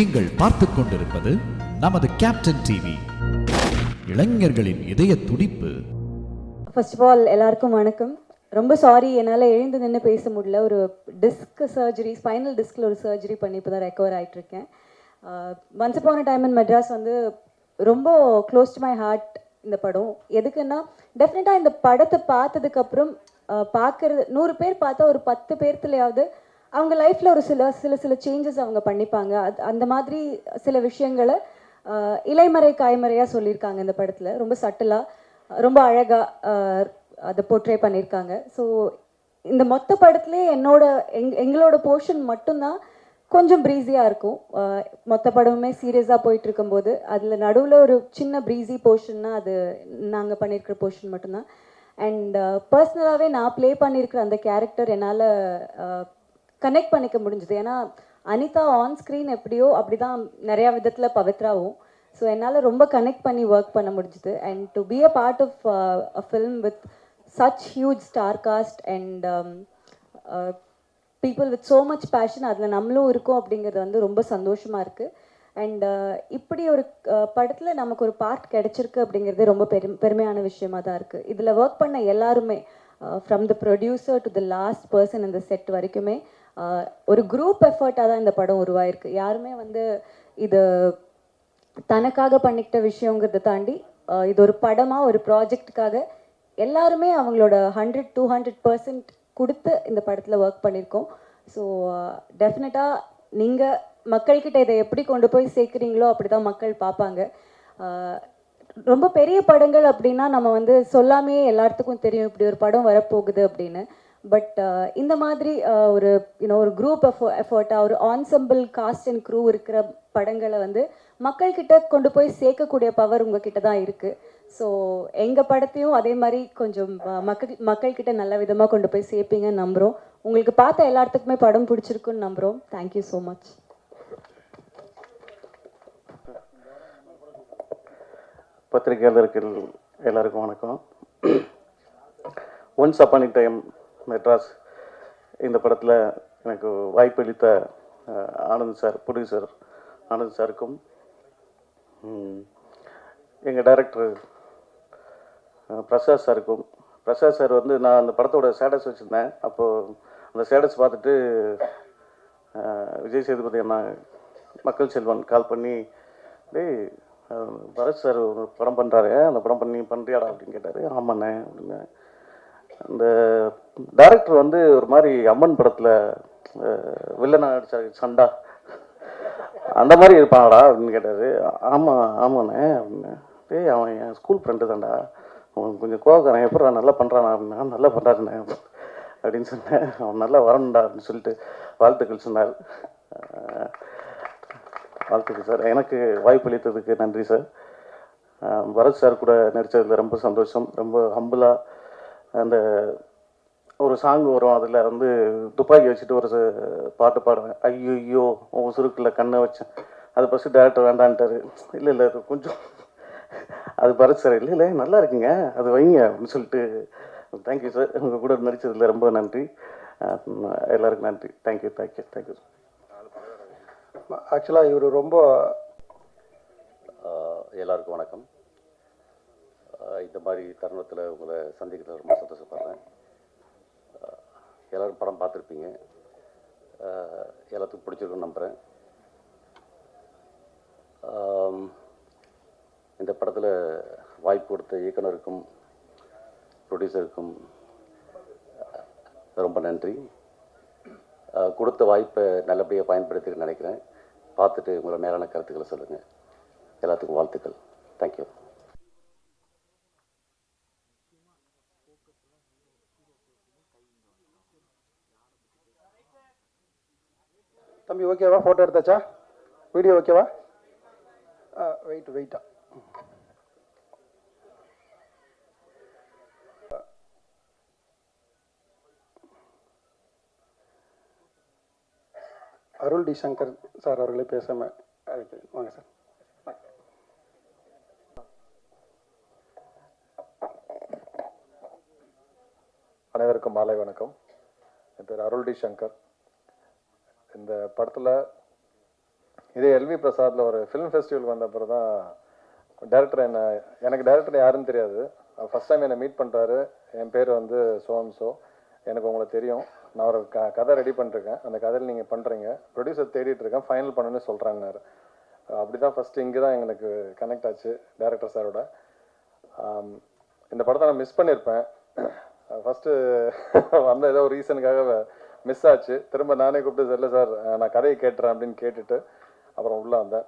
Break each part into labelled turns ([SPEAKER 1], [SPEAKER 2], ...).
[SPEAKER 1] நீங்கள் பார்த்துக் கொண்டிருப்பது நமது கேப்டன் டிவி இளைஞர்களின் இதய துடிப்பு.
[SPEAKER 2] ஃபர்ஸ்ட் ஆஃப் ஆல் எல்லாருக்கும் வணக்கம். ரொம்ப சாரி என்னால் எழுந்து நின்று பேச முடியல. ஒரு டிஸ்க் சர்ஜரி ஸ்பைனல் டிஸ்கில் ஒரு சர்ஜரி பண்ணி இப்போ தான் recover ஆகிட்டுருக்கேன் once upon a time in Madras வந்து ரொம்ப க்ளோஸ் டு மை ஹார்ட் இந்த படம். எதுக்குன்னா டெஃபினட்டாக இந்த படத்தை பார்த்ததுக்கப்புறம் பார்க்குறது நூறு பேர் பார்த்தா ஒரு பத்து பேர்த்துலையாவது அவங்க லைஃப்பில் ஒரு சில சில சில சேஞ்சஸ் அவங்க பண்ணிப்பாங்க. அது அந்த மாதிரி சில விஷயங்களை இலைமறை காய்மறையாக சொல்லியிருக்காங்க இந்த படத்தில். ரொம்ப சட்டிலாக ரொம்ப அழகாக அதை போர்ட்ரே பண்ணியிருக்காங்க. ஸோ இந்த மொத்த படத்துலேயே என்னோட எங் எங்களோட போர்ஷன் மட்டும்தான் கொஞ்சம் ப்ரீஸியாக இருக்கும். மொத்த படமுமே சீரியஸாக போயிட்டு இருக்கும்போது அதில் நடுவில் ஒரு சின்ன ப்ரீஸி போர்ஷன்னா அது நாங்கள் பண்ணியிருக்கிற போர்ஷன் மட்டும்தான். அண்ட் பர்சனலாகவே நான் ப்ளே பண்ணியிருக்கிற அந்த கேரக்டர் என்னால் கனெக்ட் பண்ணிக்க முடிஞ்சுது. ஏன்னா அனிதா ஆன் ஸ்க்ரீன் எப்படியோ அப்படி தான் நிறையா விதத்தில் பவித்ராவும். ஸோ என்னால் ரொம்ப கனெக்ட் பண்ணி ஒர்க் பண்ண முடிஞ்சுது. And to be a part of a film with such huge star cast and people with so much passion அதில் நம்மளும் இருக்கோம் அப்படிங்கிறது வந்து ரொம்ப சந்தோஷமாக இருக்குது அண்ட் uh, இப்படி ஒரு uh, படத்தில் நமக்கு ஒரு பார்ட் கிடைச்சிருக்கு அப்படிங்கிறது ரொம்ப பெரும் பெருமையான விஷயமா தான் இருக்குது இதில் ஒர்க் பண்ண எல்லாருமே from the producer to the last person இந்த செட் வரைக்குமே ஒரு குரூப் எஃபர்ட்டாக தான் இந்த படம் உருவாயிருக்கு. யாருமே வந்து இது தனக்காக பண்ணிக்கிட்ட விஷயங்கிறத தாண்டி இது ஒரு படமாக ஒரு ப்ராஜெக்ட்டுக்காக எல்லாருமே அவங்களோட ஹண்ட்ரட் டூ ஹண்ட்ரட் பர்சன்ட் கொடுத்து இந்த படத்தில் ஒர்க் பண்ணியிருக்கோம் ஸோ டெஃபினட்டாக நீங்கள் மக்கள்கிட்ட இதை எப்படி கொண்டு போய் சேர்க்குறீங்களோ அப்படி தான் மக்கள் பார்ப்பாங்க. ரொம்ப பெரிய படங்கள் அப்படின்னா நம்ம வந்து சொல்லாமையே எல்லாத்துக்கும் தெரியும். இப்படி ஒரு படம் வரப்போகுது அப்படின்னு. பட் uh, இந்த மாதிரி uh, ஒரு யூனோ ஒரு குரூப் எஃபோ எஃபர்ட்டாக ஒரு ஆன்சம்பிள் காஸ்ட் அண்ட் க்ரூ இருக்கிற படங்களை வந்து மக்கள்கிட்ட கொண்டு போய் சேர்க்கக்கூடிய பவர் உங்ககிட்ட தான் இருக்குது ஸோ எங்கள் படத்தையும் அதே மாதிரி கொஞ்சம் uh, மக்கள் மக்கள்கிட்ட நல்ல விதமாக கொண்டு போய் சேர்ப்பீங்கன்னு நம்புகிறோம் உங்களுக்கு பார்த்த எல்லாத்துக்குமே படம் பிடிச்சிருக்குன்னு நம்புகிறோம் தேங்க்யூ ஸோ மச்
[SPEAKER 3] பத்திரிகையாளர்கள் எல்லாருக்கும் வணக்கம். ஒன்ஸ் அப்பான் டைம் மெட்ராஸ் இந்த படத்தில் எனக்கு வாய்ப்பளித்த ஆனந்த் சார் ப்ரொடியூசர் ஆனந்த் சாருக்கும் எங்கள் டைரக்டர் பிரசாத் சாருக்கும். பிரசாத் சார் வந்து நான் அந்த படத்தோட ஸ்டேட்டஸ் வச்சுருந்தேன். அப்போது அந்த ஸ்டேட்டஸ் பார்த்துட்டு விஜய் சேதுபதி அண்ணா மக்கள் செல்வன் கால் பண்ணி டேய் பரத் சார் ஒரு படம் பண்ணுறாரு அந்த படம் பண்ணி பண்ணுறியாடா அப்படின்னு கேட்டார். ஆமாண்ணே அப்படின்னு. டேரக்டர் வந்து ஒரு மாதிரி அம்மன் படத்தில் வில்லனா நடிச்சாரு சண்டா. அந்த மாதிரி இருப்பானடா அப்படின்னு கேட்டார். ஆமாம் ஆமாண்ணே அப்படின்னு. டேய் அவன் என் ஸ்கூல் ஃப்ரெண்டு தான்டா. அவன் கொஞ்சம் கோவக்காரன். எப்படா நல்லா பண்ணுறானா அப்படின்னா. நல்லா பண்ணுறாருண்ணே அப்படின்னு சொன்னேன். அவன் நல்லா வரணும்டா அப்படின்னு சொல்லிட்டு வாழ்த்துக்கள் சொன்னார். வாழ்த்துக்கள் சார். எனக்கு வாய்ப்பளித்ததுக்கு நன்றி சார். பரத் சார் கூட நடித்ததில் ரொம்ப சந்தோஷம். ரொம்ப ஹம்புலாக அந்த ஒரு சாங் வரும். அதில் வந்து துப்பாக்கி வச்சுட்டு ஒரு ச- பாட்டு பாடுவேன். ஐயோ ஐயோ உசுருக்குள்ள கண்ணை வச்சேன். அது ஃபஸ்ட்டு டேரக்டர் வேண்டான்ட்டாரு. இல்லை இல்லை அது கொஞ்சம் அது பரத் சார் இல்லை இல்லை நல்லா இருக்குங்க. அது வைங்க அப்படின்னு சொல்லிட்டு தேங்க்யூ சார் உங்கள் கூட நடித்ததில் ரொம்ப நன்றி. எல்லாருக்கும் நன்றி. தேங்க்யூ தேங்க்யூ தேங்க்யூ
[SPEAKER 4] ஆக்சுவலாக இவர் ரொம்ப
[SPEAKER 5] எல்லாருக்கும் வணக்கம். இந்த மாதிரி தருணத்தில் உங்களை சந்திக்கிறது ரொம்ப சந்தோஷப்படுறேன். எல்லோரும் எல்லாரும் படம் பார்த்துருப்பீங்க. எல்லாத்துக்கும் பிடிச்சிருக்குன்னு நம்புகிறேன் இந்த படத்தில் வாய்ப்பு கொடுத்த இயக்குனருக்கும் ப்ரொடியூசருக்கும் ரொம்ப நன்றி. கொடுத்த வாய்ப்பை நல்லபடியாக பயன்படுத்திக்க நினைக்கிறேன். பார்த்துட்டு உங்களை மேலான கருத்துக்களை சொல்லுங்கள் எல்லாத்துக்கும் வாழ்த்துக்கள். தேங்க்யூ
[SPEAKER 4] தம்பி ஓகேவா? ஃபோட்டோ எடுத்தாச்சா? வீடியோ ஓகேவா? வெயிட் வெயிட்டா அருள் டி சங்கர் சார் அவர்களை பேசாம வாங்க சார்.
[SPEAKER 6] அனைவருக்கும் மாலை வணக்கம். என் பேர் அருள் டி சங்கர். இந்த படத்தில் இதே எல்வி பிரசாத்ல ஒரு ஃபிலிம் ஃபெஸ்டிவலுக்கு வந்த அப்புறம் தான் டேரக்டர் என்ன எனக்கு டேரக்டர் யாருன்னு தெரியாது. ஃபர்ஸ்ட் டைம் என்னை மீட் பண்ணுறாரு என் பேர் வந்து சோம் சோ எனக்கு உங்களை தெரியும். நான் ஒரு க கதை ரெடி பண்ணிருக்கேன். அந்த கதையில் நீங்கள் பண்ணுறீங்க ப்ரொடியூசர் தேடிட்டு இருக்கேன். ஃபைனல் பண்ணணும்னு சொல்கிறாங்கன்னாரு அப்படி தான் ஃபஸ்ட்டு இங்கே தான் எனக்கு கனெக்ட் ஆச்சு டேரக்டர் சாரோட இந்த படத்தை நான் மிஸ் பண்ணியிருப்பேன் ஃபஸ்ட்டு வந்த ஏதோ ஒரு ரீசனுக்காக மிஸ் ஆச்சு. திரும்ப நானே கூப்பிட்டு இல்லை சார் நான் கதையை கேட்டுறேன் அப்படின்னு கேட்டுட்டு அப்புறம் உள்ளே வந்தேன்.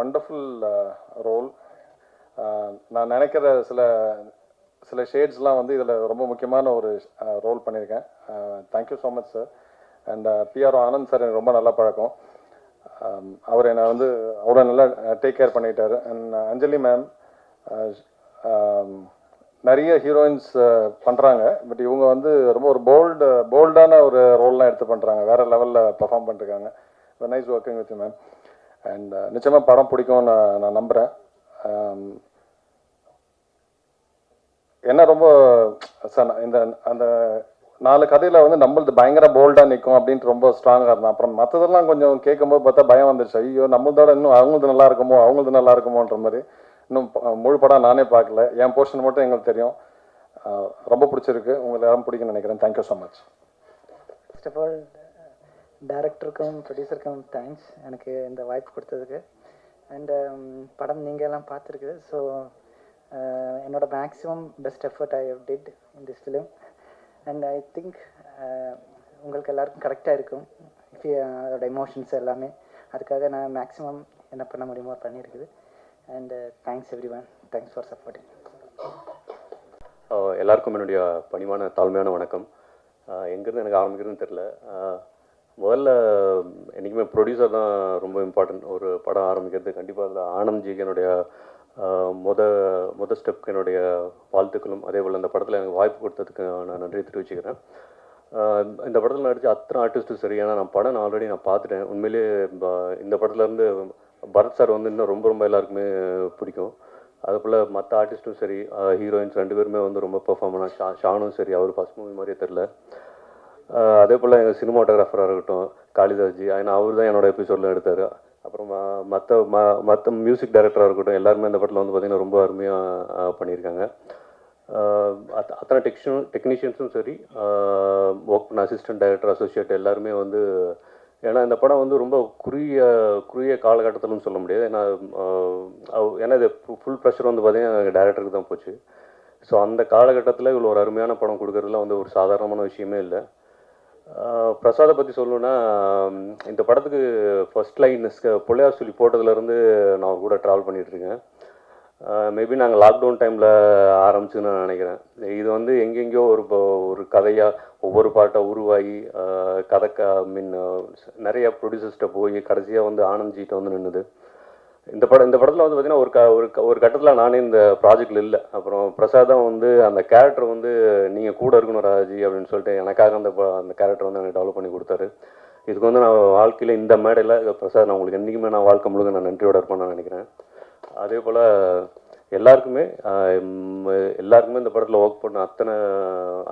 [SPEAKER 6] ஒண்டர்ஃபுல் ரோல் நான் நினைக்கிற சில சில ஷேட்ஸ்லாம் வந்து இதில் ரொம்ப முக்கியமான ஒரு ரோல் பண்ணியிருக்கேன். Thank you so much sir and P R Anand sir எனக்கு ரொம்ப நல்லா பழக்கம். அவர் என்னை வந்து அவ்வளோ நல்லா டேக் கேர் பண்ணிட்டார். அண்ட் அஞ்சலி மேம் நிறைய ஹீரோயின்ஸ் பண்ணுறாங்க பட் இவங்க வந்து ரொம்ப ஒரு போல்டு போல்டான ஒரு ரோல்லாம் எடுத்து பண்ணுறாங்க வேறு லெவலில் பர்ஃபார்ம் பண்ணிருக்காங்க. Nice working with ma'am and நிச்சயமாக படம் பிடிக்கும் நான் நான் நம்புகிறேன் என்ன ரொம்ப ச- இந்த அந்த நாலு கதையில வந்து நம்மளது பயங்கர போல்டா நிற்கும் அப்படின்ட்டு ரொம்ப ஸ்ட்ராங்கா இருந்தேன். அப்புறம் மற்றதெல்லாம் கொஞ்சம் கேட்கும்போது பார்த்தா பயம் வந்துருச்சு. ஐயோ நம்மளதோட இன்னும் அவங்களது நல்லா இருக்குமோ அவங்களது நல்லா இருக்குமோன்ற மாதிரி. இன்னும் ப- முழு படம் நானே பார்க்கல. என் போர்ஷன் மட்டும் எங்களுக்கு தெரியும். ரொம்ப பிடிச்சிருக்கு. உங்களுக்கு யாரும் பிடிக்கும்னு நினைக்கிறேன். Thank you so much
[SPEAKER 7] first of all டேரக்டருக்கும் ப்ரொடியூசருக்கும் தேங்க்ஸ் எனக்கு இந்த வாய்ப்பு கொடுத்ததுக்கு. அண்ட் um, படம் நீங்கள் எல்லாம் பார்த்துருக்கு ஸோ என்னோட maximum best effort I have did in this film and I think உங்களுக்கு எல்லாருக்கும் கரெக்டாக இருக்கும். அதோட எமோஷன்ஸ் எல்லாமே. அதுக்காக நான் மேக்ஸிமம் என்ன பண்ண முடியுமோ பண்ணியிருக்குது. And thanks everyone thanks for supporting
[SPEAKER 8] எல்லாருக்கும் என்னுடைய பணிவான தாழ்மையான வணக்கம். Uh, எங்கேருந்து எனக்கு ஆரம்பிக்கிறதுன்னு தெரில uh, முதல்ல என்றைக்குமே ப்ரொடியூசர் தான் ரொம்ப இம்பார்ட்டன்ட் ஒரு படம் ஆரம்பிக்கிறது கண்டிப்பாக அதில் ஆனந்த்ஜிக்கு என்னுடைய uh, மொத முத முத ஸ்டெப்க்கு என்னுடைய வாழ்த்துக்களும். அதே போல் இந்த படத்தில் எனக்கு வாய்ப்பு கொடுத்ததுக்கு நான் நன்றி தெரிவிச்சுக்கிறேன். இந்த படத்தில் நடித்த அத்தனை ஆர்டிஸ்ட்டும் சரி. ஏன்னா நான் படம் நான் ஆல்ரெடி நான் பார்த்துட்டேன். உண்மையிலேயே இந்த படத்துலேருந்து பரத் சார் வந்து இன்னும் ரொம்ப ரொம்ப எல்லாருக்குமே பிடிக்கும். அது போல் மற்ற ஆர்டிஸ்ட்டும் சரி ஹீரோயின்ஸ் ரெண்டு பேருமே வந்து ரொம்ப பெர்ஃபார்ம் பண்ணாங்க ஷா ஷானும் சரி அவர் ஃபஸ்ட் மூவி மாதிரியே தெரில அதே போல் எங்கள் சினிமாட்டோகிராஃபராக இருக்கட்டும் காளிதாஸ்ஜி ஏன்னா அவர் தான் என்னோட எபிசோடில் எடுத்தார். அப்புறம் மற்ற ம மற்ற மியூசிக் டைரக்டராக இருக்கட்டும் எல்லாருமே இந்த படத்தில் வந்து பார்த்திங்கன்னா ரொம்ப அருமையாக பண்ணியிருக்காங்க. அத்த- அத்தனை டெக்ஷன் டெக்னீஷியன்ஸும் சரி ஒர்க் பண்ண அசிஸ்டன்ட் டைரக்டர் அசோசியேட் எல்லாருமே வந்து ஏன்னா இந்த படம் வந்து ரொம்ப குறுகிய குறுகிய காலகட்டத்தில்னு சொல்ல முடியாது. ஏன்னா அவ- ஏன்னா இது ஃபுல் ப்ரெஷர் வந்து பார்த்தீங்கன்னா டேரக்டருக்கு தான் போச்சு. ஸோ அந்த காலகட்டத்தில் இவ்வளோ ஒரு அருமையான படம் கொடுக்குறதுல வந்து ஒரு சாதாரணமான விஷயமே இல்லை. பிரசாதை பற்றி சொல்லணுன்னா இந்த படத்துக்கு ஃபஸ்ட் லைன் பிள்ளையார் சொல்லி போட்டதுலேருந்து நான் கூட ட்ராவல் பண்ணிகிட்ருக்கேன் மேபி நாங்கள் லாக்டவுன் டைமில் ஆரம்பிச்சுன்னு நான் நினைக்கிறேன். இது வந்து எங்கெங்கேயோ ஒரு இப்போ ஒரு கதையாக ஒவ்வொரு பாட்டாக உருவாகி கதை க மீன் நிறைய ப்ரொடியூசர்ஸ்கிட்ட போய் கடைசியாக வந்து ஆனந்த்ஜிட்ட வந்து நின்றுது இந்த படம் இந்த படத்தில் வந்து பார்த்தீங்கன்னா ஒரு க ஒரு ஒரு கட்டத்தில் நானே இந்த ப்ராஜெக்டில் இல்லை. அப்புறம் பிரசாதம் வந்து அந்த கேரக்டர் வந்து நீங்கள் கூட இருக்கணும் ராஜி அப்படின்னு சொல்லிட்டு எனக்காக அந்த அந்த கேரக்டர் வந்து எனக்கு டெவலப் பண்ணி கொடுத்தாரு. இதுக்கு வந்து நான் வாழ்க்கையில் இந்த மேடையில் பிரசாத் நான் உங்களுக்கு என்றைக்குமே நான் வாழ்க்கை முழுக்க நான் நன்றியோட இருப்பேன்னு நான் நினைக்கிறேன். அதே போல் எல்லாருக்குமே எல்லாருக்குமே இந்த படத்தில் ஒர்க் பண்ண அத்தனை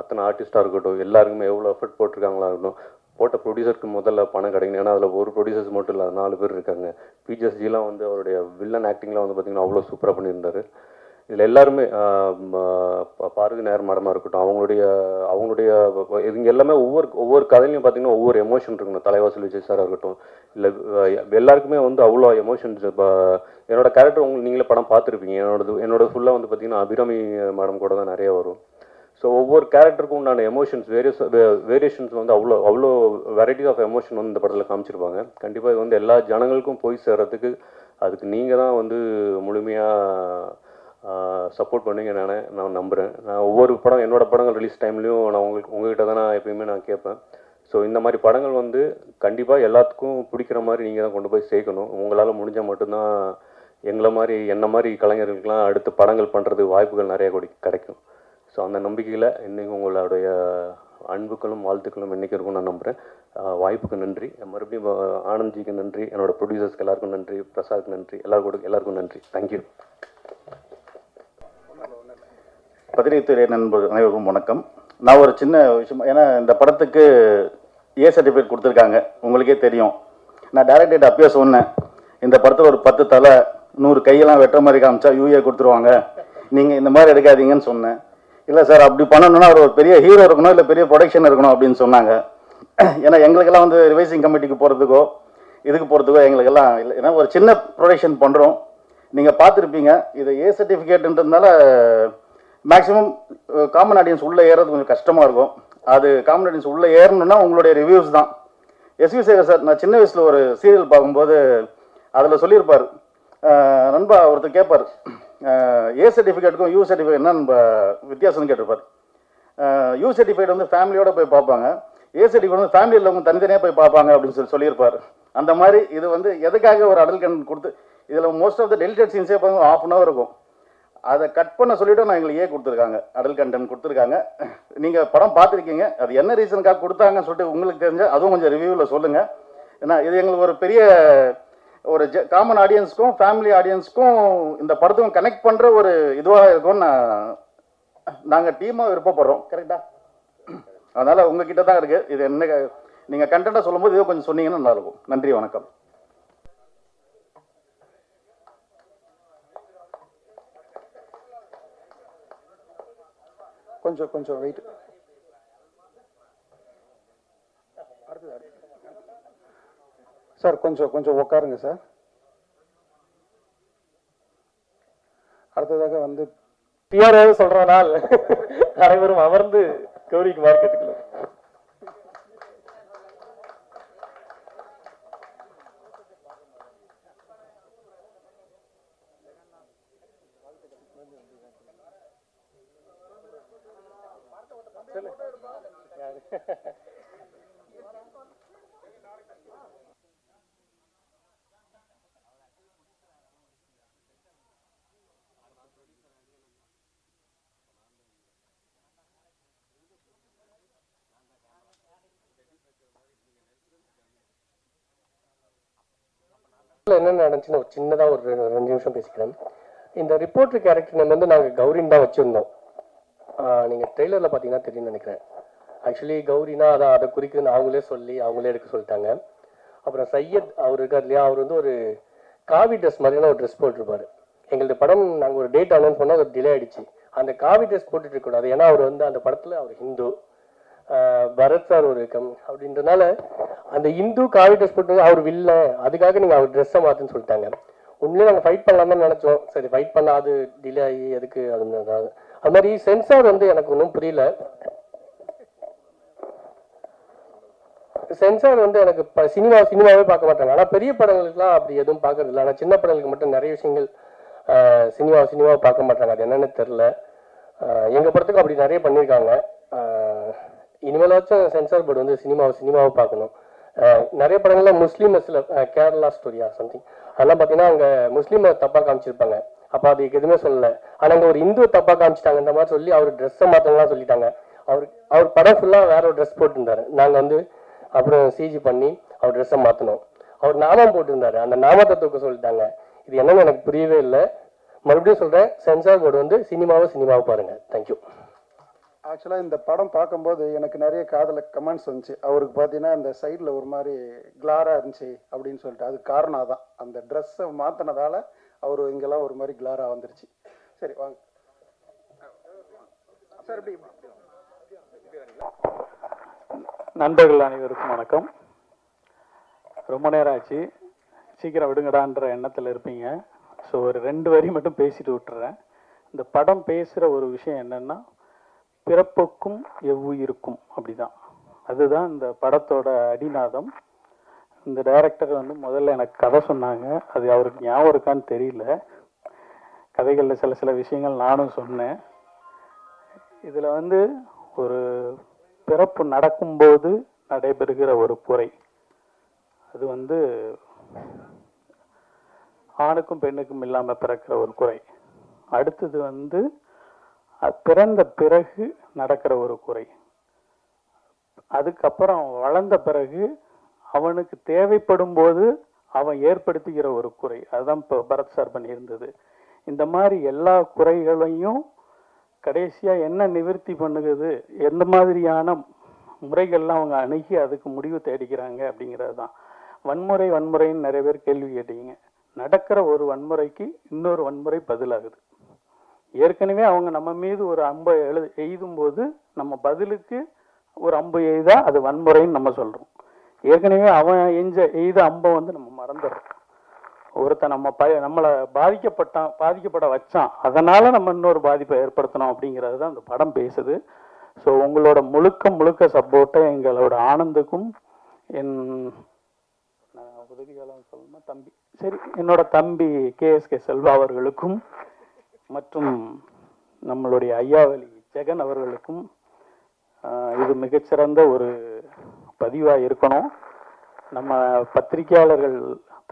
[SPEAKER 8] அத்தனை ஆர்டிஸ்டாக இருக்கட்டும் எல்லாருக்குமே எவ்வளோ எஃபர்ட் போட்டிருக்காங்களா இருக்கட்டும் போட்ட ப்ரொடியூசருக்கு முதல்ல பணம் கிடைக்கணும். ஏன்னா அதில் ஒரு ப்ரொடியூசர்ஸ் மட்டும் இல்லை நாலு பேர் இருக்காங்க. பிஜிஎஸ்ஜிலாம் வந்து அவருடைய வில்லன் ஆக்டிங்லாம் வந்து பார்த்திங்கன்னா அவ்வளோ சூப்பராக பண்ணியிருந்தாரு. இதில் எல்லாருமே பாரதி நேர் மடமாக இருக்கட்டும் அவங்களுடைய அவங்களுடைய இதுங்க எல்லாமே ஒவ்வொரு ஒவ்வொரு கதையிலையும் பார்த்தீங்கன்னா ஒவ்வொரு எமோஷன் இருக்கணும். தலைவாசல் விஜய் சாராக இருக்கட்டும் இல்லை எல்லாருக்குமே வந்து அவ்வளோ எமோஷன்ஸ் இப்போ என்னோட கேரக்டர் உங்களுக்கு நீங்களே படம் பார்த்துருப்பீங்க என்னோடது என்னோட ஃபுல்லாக வந்து பார்த்தீங்கன்னா அபிராமி மேடம் கூட தான் நிறைய வரும். ஸோ ஒவ்வொரு கேரக்டருக்கும் உண்டான எமோஷன்ஸ் வேரியஸ் வேரியேஷன்ஸ் வந்து அவ்வளோ அவ்வளோ வெரைட்டி ஆஃப் எமோஷன் வந்து இந்த படத்தில் காமிச்சிருப்பாங்க. கண்டிப்பாக இது வந்து எல்லா ஜனங்களுக்கும் போய் சேர்றதுக்கு அதுக்கு நீங்கள் தான் வந்து முழுமையாக சப்போர்ட் பண்ணுங்க நான் நான் நம்புகிறேன் நான் ஒவ்வொரு படம் என்னோடய படங்கள் ரிலீஸ் டைம்லையும் நான் உங்களுக்கு உங்ககிட்ட தான் நான் எப்பயுமே நான் கேட்பேன். ஸோ இந்த மாதிரி படங்கள் வந்து கண்டிப்பாக எல்லாத்துக்கும் பிடிக்கிற மாதிரி நீங்கள் தான் கொண்டு போய் சேர்க்கணும். உங்களால் முடிஞ்சால் மட்டும்தான் எங்களை மாதிரி என்ன மாதிரி கலைஞர்களுக்கெல்லாம் அடுத்து படங்கள் பண்ணுறது வாய்ப்புகள் நிறைய கொடி கிடைக்கும். ஸோ அந்த நம்பிக்கையில் இன்றைக்கும் உங்களுடைய அன்புகளும் வாழ்த்துக்களும் என்றைக்கு இருக்கும் நான் நம்புகிறேன் வாய்ப்புக்கு நன்றி. மறுபடியும் ஆனந்த்ஜிக்கு நன்றி. என்னோடய ப்ரொடியூசர்ஸ்க்கு எல்லாருக்கும் நன்றி. பிரசாத்க்கு நன்றி. எல்லாருக்கும் எல்லாருக்கும் நன்றி. தேங்க்யூ
[SPEAKER 9] பத்திரிகைத்துறை நண்பர் அனைவருக்கும் வணக்கம். நான் ஒரு சின்ன விஷயம் ஏன்னா இந்த படத்துக்கு ஏ சர்டிஃபிகேட் கொடுத்துருக்காங்க. உங்களுக்கே தெரியும். நான் டேரக்டர்கிட்ட அப்பயே சொன்னேன். இந்த படத்தில் ஒரு பத்து தலை நூறு கையெல்லாம் வெட்டுற மாதிரி காமிச்சா யூஏ கொடுத்துருவாங்க. நீங்கள் இந்த மாதிரி எடுக்காதீங்கன்னு சொன்னேன். இல்லை சார் அப்படி பண்ணணும்னா அவர் ஒரு பெரிய ஹீரோ இருக்கணும் இல்லை பெரிய ப்ரொடக்ஷன் இருக்கணும் அப்படின்னு சொன்னாங்க. ஏன்னா எங்களுக்கெல்லாம் வந்து ரிவைசிங் கமிட்டிக்கு போகிறதுக்கோ இதுக்கு போகிறதுக்கோ எங்களுக்கெல்லாம் இல்லை. ஏன்னா ஒரு சின்ன ப்ரொடக்ஷன் பண்ணுறோம் நீங்கள் பார்த்துருப்பீங்க. இது ஏ சர்டிஃபிகேட்டுன்றதுனால மேக்ஸிமம் காமன் ஆடியன்ஸ் உள்ளே ஏறது கொஞ்சம் கஷ்டமாக இருக்கும். அது காமன் ஆடியன்ஸ் உள்ளே ஏறணும்னா உங்களுடைய ரிவ்யூஸ் தான். எஸ்வி சேகர் சார் நான் சின்ன வயசில் ஒரு சீரியல் பார்க்கும்போது அதில் சொல்லியிருப்பார். நண்பா ஒருத்தர் கேட்பார் ஏ சர்டிஃபிகேட்டுக்கும் யூ சர்டிஃபிகேட் என்ன நம்ம வித்தியாசம்னு கேட்டிருப்பார். யூ சர்டிஃபைட் வந்து ஃபேமிலியோடு போய் பார்ப்பாங்க. ஏ சர்டிஃபிகேட் வந்து ஃபேமிலியில் உள்ளவங்க தனித்தனியாக போய் பார்ப்பாங்க அப்படின்னு சொல்லி சொல்லியிருப்பார். அந்த மாதிரி இது வந்து எதுக்காக ஒரு அடல் கண் கொடுத்து இதில் மோஸ்ட் ஆஃப் த டெலிட்டட் சீன்ஸே பார்த்து ஆஃப் அன் ஹவர் இருக்கும். அதை கட் பண்ண சொல்லிட்டு நான் எங்களுக்கு ஏ கொடுத்துருக்காங்க. அடல் கண்டென்ட் கொடுத்துருக்காங்க. நீங்கள் படம் பார்த்துருக்கீங்க. அது என்ன ரீசனுக்காக கொடுத்தாங்கன்னு சொல்லிட்டு உங்களுக்கு தெரிஞ்ச அதுவும் கொஞ்சம் ரிவ்யூவில் சொல்லுங்கள் ஏன்னா இது எங்களுக்கு ஒரு பெரிய ஒரு ஜ காமன் ஆடியன்ஸ்க்கும் ஃபேமிலி ஆடியன்ஸ்க்கும் இந்த படத்துக்கும் கனெக்ட் பண்ணுற ஒரு இதுவாக இருக்கும்னு நான் நாங்கள் டீமாக விருப்பப்படுறோம். கரெக்டாக அதனால் உங்ககிட்ட தான் இருக்குது இது என்ன நீங்கள் கண்டென்ட்டாக சொல்லும்போது இதோ கொஞ்சம் சொன்னீங்கன்னா நல்லாயிருக்கும் நன்றி வணக்கம்.
[SPEAKER 4] கொஞ்சம் கொஞ்சம் வெயிட் சார் கொஞ்சம் கொஞ்சம் உட்காருங்க சார். அடுத்ததாக வந்து
[SPEAKER 10] பிஆர்ஓ சொல்றனால் அனைவரும் அமர்ந்து கௌரிக்குமார் கேட்டுக்கலாம் என்ன நடந்துச்சுன்னு ஒரு சின்னதா ஒரு ரெண்டு நிமிஷம் பேசிக்கிறேன் இந்த ரிப்போர்ட்டர் கேரக்டர் நம்ம வந்து நாங்க கௌரின் தான் வச்சிருந்தோம். நீங்கள் ட்ரெய்லரில் பார்த்தீங்கன்னா பாத்தீங்கன்னா தெரியும்னு நினைக்கிறேன். ஆக்சுவலி கௌரினா அதை அதை குறிக்குதுன்னு அவங்களே சொல்லி அவங்களே எடுக்க சொல்லிட்டாங்க. அப்புறம் சையத் அவர் இருக்கார் இல்லையா அவர் வந்து ஒரு காவி ட்ரெஸ் மாதிரியான ஒரு ட்ரெஸ் போட்டிருப்பாரு. எங்களது படம் நாங்கள் ஒரு டேட் அனௌன்ஸ் பண்ணோம் அது டிலே ஆயிடுச்சு. அந்த காவி ட்ரெஸ் போட்டுட்டு இருக்கக்கூடாது. ஏன்னா அவர் வந்து அந்த படத்தில் அவர் ஹிந்து. பரத் சார் ஒரு கம் அப்படின்றனால அந்த இந்து காவி ட்ரெஸ் போட்டு அவர் வில்ல அதுக்காக நீங்கள் அவர் ட்ரெஸ்ஸை மாற்றுன்னு சொல்லிட்டாங்க. உண்மையிலே நாங்கள் ஃபைட் பண்ணலாம்னு நினச்சோம். சரி ஃபைட் பண்ணாது டிலே ஆகி எதுக்கு அது அது மாதிரி சென்சார் வந்து எனக்கு ஒன்றும் புரியல. சென்சார் வந்து எனக்கு இப்போ சினிமா சினிமாவே பார்க்க மாட்டாங்க ஆனால் பெரிய படங்களுக்குலாம் அப்படி எதுவும் பார்க்கறது இல்லை. ஆனால் சின்ன படங்களுக்கு மட்டும் நிறைய விஷயங்கள் சினிமா சினிமாவை பார்க்க மாட்டாங்க. அது என்னன்னு தெரில எங்கள் படத்துக்கு அப்படி நிறைய பண்ணியிருக்காங்க. இனிமேலாச்சும் சென்சார் போர்டு வந்து சினிமாவை சினிமாவை பார்க்கணும். நிறைய படங்கள்ல முஸ்லீம் கேரளா ஸ்டோரியா சம்திங் அதெல்லாம் பார்த்தீங்கன்னா அங்கே முஸ்லீமை தப்பாக காமிச்சிருப்பாங்க. அப்போ அதுக்கு எதுவுமே சொல்லல. ஆனால் அங்கே ஒரு இந்து தப்பாக காமிச்சிட்டாங்க. இந்த மாதிரி சொல்லி அவர் ட்ரெஸ்ஸை மாற்றலாம் சொல்லிட்டாங்க. அவர் அவர் படம் ஃபுல்லாக வேற ஒரு ட்ரெஸ் போட்டிருந்தாரு. நாங்கள் வந்து அப்புறம் சிஜி பண்ணி அவர் ட்ரெஸ்ஸை மாற்றணும் அவர் நாமம் போட்டிருந்தாரு. அந்த நாமத்தை தூக்க சொல்லிட்டாங்க. இது என்னன்னு எனக்கு புரியவே இல்லை. மறுபடியும் சொல்கிறேன் சென்சார் போர்டு வந்து சினிமாவை சினிமாவை பாருங்க. தேங்க்யூ
[SPEAKER 4] ஆக்சுவலாக இந்த படம் பார்க்கும்போது எனக்கு நிறைய காதல கமெண்ட்ஸ் வந்துச்சு. அவருக்கு பார்த்தீங்கன்னா அந்த சைடில் ஒரு மாதிரி கிளாராக இருந்துச்சு அப்படின்னு சொல்லிட்டு. அது காரணம் அதான். அந்த ட்ரெஸ்ஸை மாற்றினதால அவர் இங்கெல்லாம் ஒரு மாதிரி கிளாராக வந்துருச்சு. சரி வாங்க. சார்
[SPEAKER 11] நண்பர்கள் அனைவருக்கும் வணக்கம். ரொம்ப நேரம் ஆச்சு. சீக்கிரம் விடுங்கடான்ற எண்ணத்தில் இருப்பீங்க. ஸோ ஒரு ரெண்டு வரி மட்டும் பேசிட்டு விட்டுறேன். இந்த படம் பேசுகிற ஒரு விஷயம் என்னென்னா பிறப்புக்கும் எவ்வுயிருக்கும் அப்படிதான். அதுதான் இந்த படத்தோட அடிநாதம். இந்த டைரக்டர் வந்து முதல்ல எனக்கு கதை சொன்னாங்க. அது அவருக்கு ஞாபகம் இருக்கான்னு தெரியல. கதைகளில் சில சில விஷயங்கள் நானும் சொன்னேன். இதில் வந்து ஒரு பிறப்பு நடக்கும்போது நடைபெறுகிற ஒரு குறை அது வந்து ஆணுக்கும் பெண்ணுக்கும் இல்லாமல் பிறக்கிற ஒரு குறை. அடுத்தது வந்து பிறந்த பிறகு நடக்கிற ஒரு குறை. அதுக்கப்புறம் வளர்ந்த பிறகு அவனுக்கு தேவைப்படும் போது அவன் ஏற்படுத்துகிற ஒரு குறை. அதுதான் இப்போ பரத் சார் பண்ணியிருந்தது. இந்த மாதிரி எல்லா குறைகளையும் கடைசியாக என்ன நிவர்த்தி பண்ணுகிறது? எந்த மாதிரியான முறைகள்லாம் அவங்க அணுகி அதுக்கு முடிவு தேடிக்கிறாங்க அப்படிங்கிறது தான். வன்முறை வன்முறைன்னு நிறைய பேர் கேள்வி கேட்டீங்க. நடக்கிற ஒரு வன்முறைக்கு இன்னொரு வன்முறை பதிலாகுது. ஏற்கனவே அவங்க நம்ம மீது ஒரு அம்பை எழு எய்தும் போது நம்ம பதிலுக்கு ஒரு அம்பு எய்தா அது வன்முறைன்னு நம்ம சொல்கிறோம் ஏற்கனவே அவன் எஞ்ச எய்த அம்பை வந்து நம்ம மறந்துடுறோம். ஒருத்தன் நம்ம ப நம்மளை பாதிக்கப்பட்டான் பாதிக்கப்பட வச்சான். அதனால நம்ம இன்னொரு பாதிப்பை ஏற்படுத்தணும் அப்படிங்கிறது தான் அந்த படம் பேசுது. ஸோ உங்களோட முழுக்க முழுக்க சப்போர்ட்டை எங்களோட ஆனந்துக்கும் என் நான் உதவியாளர் சொல்லணுமா தம்பி. சரி என்னோட தம்பி கேஎஸ்கே செல்வா அவர்களுக்கும் மற்றும் நம்மளுடைய ஐயாவளி ஜெகன் அவர்களுக்கும் இது மிகச்சிறந்த ஒரு பதிவாக இருக்கணும். நம்ம பத்திரிகையாளர்கள்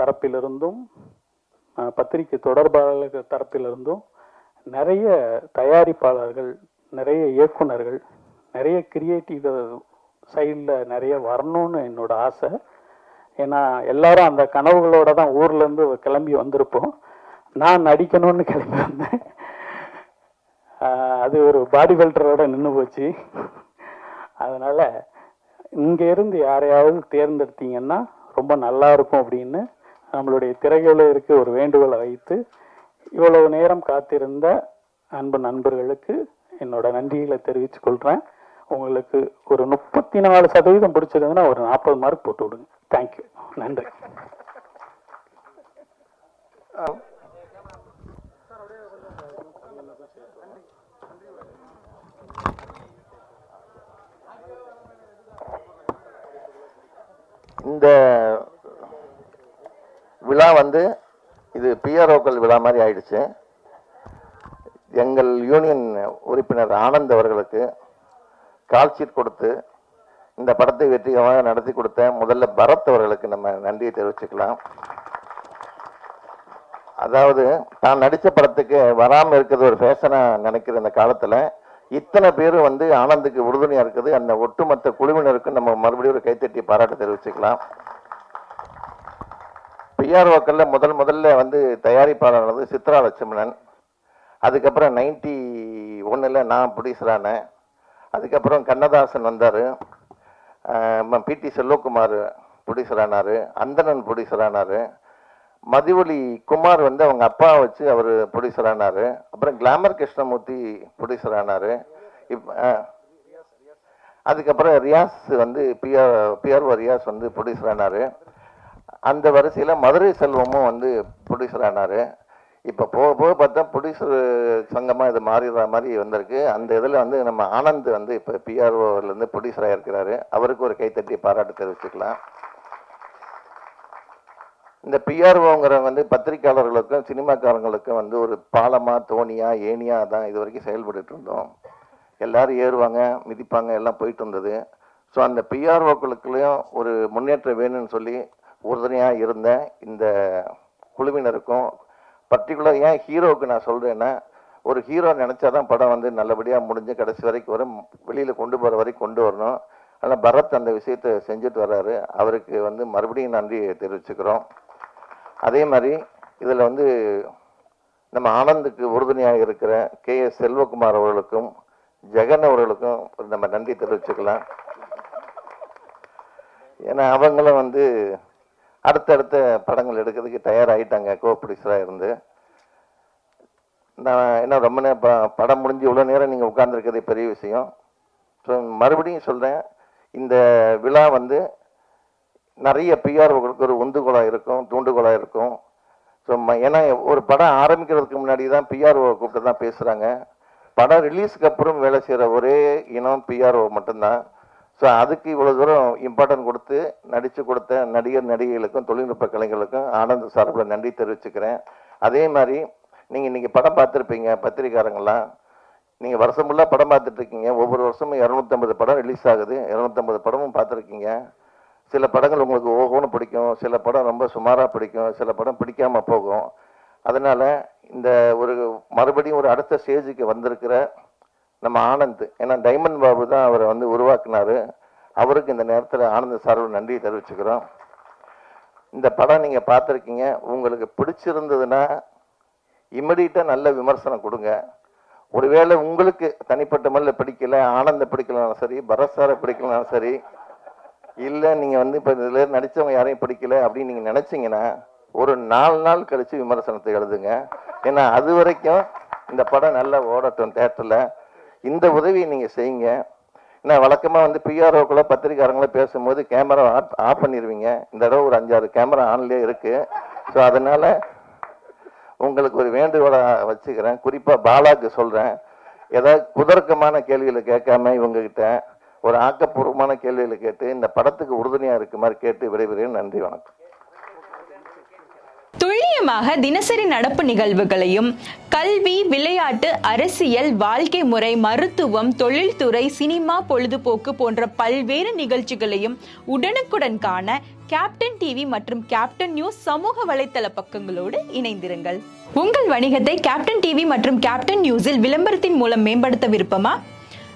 [SPEAKER 11] தரப்பிலிருந்தும் பத்திரிகை தொடர்பாளர்கள் தரப்பிலிருந்தும் நிறைய தயாரிப்பாளர்கள் நிறைய இயக்குனர்கள் நிறைய கிரியேட்டிவ் சைடில் நிறைய வரணும்னு என்னோட ஆசை. ஏன்னா எல்லாரும் அந்த கனவுகளோட தான் ஊர்லேருந்து கிளம்பி வந்திருப்போம். நான் நடிக்கணும்னு கிளம்பி வந்தேன். அது ஒரு பாடி பில்டரோட நின்று போச்சு. அதனால் இங்கேருந்து யாரையாவது தேர்ந்தெடுத்தீங்கன்னா ரொம்ப நல்லா இருக்கும் அப்படின்னு நம்மளுடைய திரையுலகிற்கு ஒரு வேண்டுகோளை வைத்து இவ்வளவு நேரம் காத்திருந்த அன்பு நண்பர்களுக்கு என்னோட நன்றிகளை தெரிவித்துக் கொள்கிறேன் உங்களுக்கு ஒரு முப்பத்தி நாலு சதவீதம் பிடிச்சிருந்ததுன்னா ஒரு நாற்பது மார்க் போட்டு விடுங்க. தேங்க்யூ நன்றி.
[SPEAKER 12] இந்த விழா வந்து இது பிஆர்ஓக்கள் விழா மாதிரி ஆயிடுச்சு. எங்கள் யூனியன் உறுப்பினர் ஆனந்த் அவர்களுக்கு கால்ஷீட் கொடுத்து இந்த படத்தை வெற்றிகரமாக நடத்தி கொடுத்த முதல்ல பரத் அவர்களுக்கு நம்ம நன்றியை தெரிவிச்சுக்கலாம். அதாவது தான் நடித்த படத்துக்கு வராமல் இருக்கிறது ஒரு ஃபேஷனாக நினைக்கிற இந்த காலத்தில் இத்தனை பேரும் வந்து ஆனந்துக்கு உறுதுணையாக இருக்குது. அந்த ஒட்டுமொத்த குழுவினருக்கு நம்ம மறுபடியும் ஒரு கைத்தட்டி பாராட்டு தெரிவிச்சுக்கலாம். பிஆர்ஓக்கள்ல முதல் முதல்ல வந்து தயாரிப்பாளர் வந்து சித்ரா லட்சுமணன். அதுக்கப்புறம் நைன்டி ஒன்றில் நான் ப்ரொடியூசரானேன் அதுக்கப்புறம் கண்ணதாசன் வந்தார். பிடி செல்வகுமார் ப்ரொடியூசர் ஆனார் அந்தணன் ப்ரொடியூசர் ஆனார் மதிவொலி குமார் வந்து அவங்க அப்பா வச்சு அவர் ப்ரொடியூசர் ஆனார். அப்புறம் கிளாமர் கிருஷ்ணமூர்த்தி ப்ரொடியூசர் ஆனார். இப் அதுக்கப்புறம் ரியாஸ் வந்து பிஆர் பிஆர்ஓ ரியாஸ் வந்து ப்ரொடியூசர் ஆனார். அந்த வரிசையில் மதுரை செல்வமும் வந்து ப்ரொடியூசர் ஆனார். இப்போ போக போக பார்த்தா ப்ரொடியூசர் சங்கமாக இது மாறிடுற மாதிரி வந்திருக்கு. அந்த இதில் வந்து நம்ம ஆனந்த் வந்து இப்போ பிஆர்ஓலேருந்து ப்ரொடியூசராக இருக்கிறாரு அவருக்கு ஒரு கைத்தட்டி பாராட்டு தெரிவிச்சுக்கலாம். இந்த பிஆர்ஓங்கிற வந்து பத்திரிக்கையாளர்களுக்கும் சினிமாக்காரங்களுக்கும் வந்து ஒரு பாலமா தோணியா ஏனியா தான் இது வரைக்கும் செயல்பட்டு இருந்தோம். எல்லாரும் ஏறுவாங்க மிதிப்பாங்க எல்லாம் போயிட்டு இருந்தது. ஸோ அந்த பிஆர்ஓக்களுக்குள்ளேயும் ஒரு முன்னேற்றம் வேணும்னு சொல்லி உறுதுணையாக இருந்த இந்த குழுவினருக்கும் பர்டிகுலர் ஏன் ஹீரோவுக்கு நான் சொல்கிறேன்னா ஒரு ஹீரோ நினச்சாதான் படம் வந்து நல்லபடியாக முடிஞ்சு கடைசி வரைக்கும் வரும். வெளியில் கொண்டு போகிற வரைக்கும் கொண்டு வரணும். ஆனால் பரத் அந்த விஷயத்தை செஞ்சுட்டு வர்றாரு. அவருக்கு வந்து மறுபடியும் நன்றி தெரிவிச்சுக்கிறோம். அதே மாதிரி இதில் வந்து நம்ம ஆனந்துக்கு உறுதுணையாக இருக்கிற கே எஸ் செல்வகுமார் அவர்களுக்கும் ஜெகன் அவர்களுக்கும் நம்ம நன்றி தெரிவிச்சுக்கலாம். ஏன்னா அவங்களும் வந்து அடுத்தடுத்த படங்கள் எடுக்கிறதுக்கு தயாராகிட்டாங்க கோ இருந்து. நான் என்ன ரொம்ப நேரம் படம் முடிஞ்சு இவ்வளோ நேரம் நீங்கள் உட்கார்ந்துருக்கிறது பெரிய விஷயம். ஸோ மறுபடியும் சொல்கிறேன் இந்த விழா வந்து நிறைய பிஆர்ஓகளுக்கு ஒரு உந்துகோலாக இருக்கும் தூண்டுகோலாக இருக்கும். ஸோ ஏன்னா ஒரு படம் ஆரம்பிக்கிறதுக்கு முன்னாடி தான் பிஆர்ஓ கூப்பிட்டு தான் பேசுகிறாங்க படம் ரிலீஸ்க்கு அப்புறம் வேலை செய்கிற ஒரே இனம் பிஆர்ஓ மட்டும்தான். ஸோ அதுக்கு இவ்வளோ தூரம் இம்பார்ட்டன்ட் கொடுத்து நடித்து கொடுத்த நடிகர் நடிகைகளுக்கும் தொழில்நுட்ப கலைஞர்களுக்கும் ஆனந்த் சார்பில் நன்றி தெரிவிச்சுக்கிறேன். அதே மாதிரி நீங்கள் இன்றைக்கி படம் பார்த்துருப்பீங்க பத்திரிக்காரங்களாம் நீங்கள் வருஷம் ஃபுல்லாக படம் பார்த்துட்ருக்கீங்க ஒவ்வொரு வருஷமும் இரநூத்தம்பது படம் ரிலீஸ் ஆகுது. இரநூத்தம்பது படமும் பார்த்துருக்கீங்க. சில படங்கள் உங்களுக்கு ஓகோன்னு பிடிக்கும் சில படம் ரொம்ப சுமாராக பிடிக்கும் சில படம் பிடிக்காமல் போகும். அதனால் இந்த ஒரு மறுபடியும் ஒரு அடுத்த ஸ்டேஜுக்கு வந்திருக்கிற நம்ம ஆனந்த் ஏன்னா டைமண்ட் பாபு தான் அவரை வந்து உருவாக்குனாரு. அவருக்கு இந்த நேரத்தில் ஆனந்த் சார்பு நன்றி தெரிவிச்சுக்கிறோம். இந்த படம் நீங்கள் பார்த்துருக்கீங்க. உங்களுக்கு பிடிச்சிருந்ததுன்னா இமிடியட்டாக நல்ல விமர்சனம் கொடுங்க. ஒருவேளை உங்களுக்கு தனிப்பட்ட முறையில் பிடிக்கல ஆனந்த பிடிக்கலனாலும் சரி பரத் சாரை பிடிக்கலனாலும் சரி இல்லை நீங்கள் வந்து இப்போ இதில் நடித்தவங்க யாரையும் பிடிக்கல அப்படின்னு நீங்கள் நினச்சிங்கன்னா ஒரு நாலு நாள் கழித்து விமர்சனத்தை எழுதுங்க. ஏன்னா அது வரைக்கும் இந்த படம் நல்லா ஓடட்டும் தேட்டரில். இந்த உதவியை நீங்கள் செய்யுங்க. ஏன்னா வழக்கமாக வந்து பிஆர்ஓக்குள்ள பத்திரிக்காரங்கள பேசும்போது கேமரா ஆஃப் ஆஃப் பண்ணிடுவீங்க இந்த தடவை ஒரு அஞ்சாறு கேமரா ஆன்லேயே இருக்குது ஸோ அதனால் உங்களுக்கு ஒரு வேண்டுகோளாக வச்சுக்கிறேன். குறிப்பாக பாலாக்கு சொல்கிறேன் ஏதாவது குதர்க்கமான கேள்விகளை கேட்காம இவங்ககிட்ட ஒரு ஆக்கப்பூர்வமான கேள்விகளை கேட்டு இந்த படத்துக்கு உறுதுணையாக இருக்குமாறு கேட்டு விடைபெறுகிறேன். நன்றி வணக்கம்.
[SPEAKER 13] துல்லியமாக தினசரி நடப்பு நிகழ்வுகளையும் கல்வி விளையாட்டு அரசியல் வாழ்க்கை முறை மருத்துவம் தொழில்துறை சினிமா பொழுதுபோக்கு போன்ற பல்வேறு நிகழ்ச்சிகளையும் உடனுக்குடன் காண கேப்டன் டிவி மற்றும் கேப்டன் நியூஸ் சமூக வலைத்தள பக்கங்களோடு இணைந்திருங்கள். உங்கள் வணிகத்தை கேப்டன் டிவி மற்றும் கேப்டன் நியூஸில் விளம்பரத்தின் மூலம் மேம்படுத்த விருப்பமா?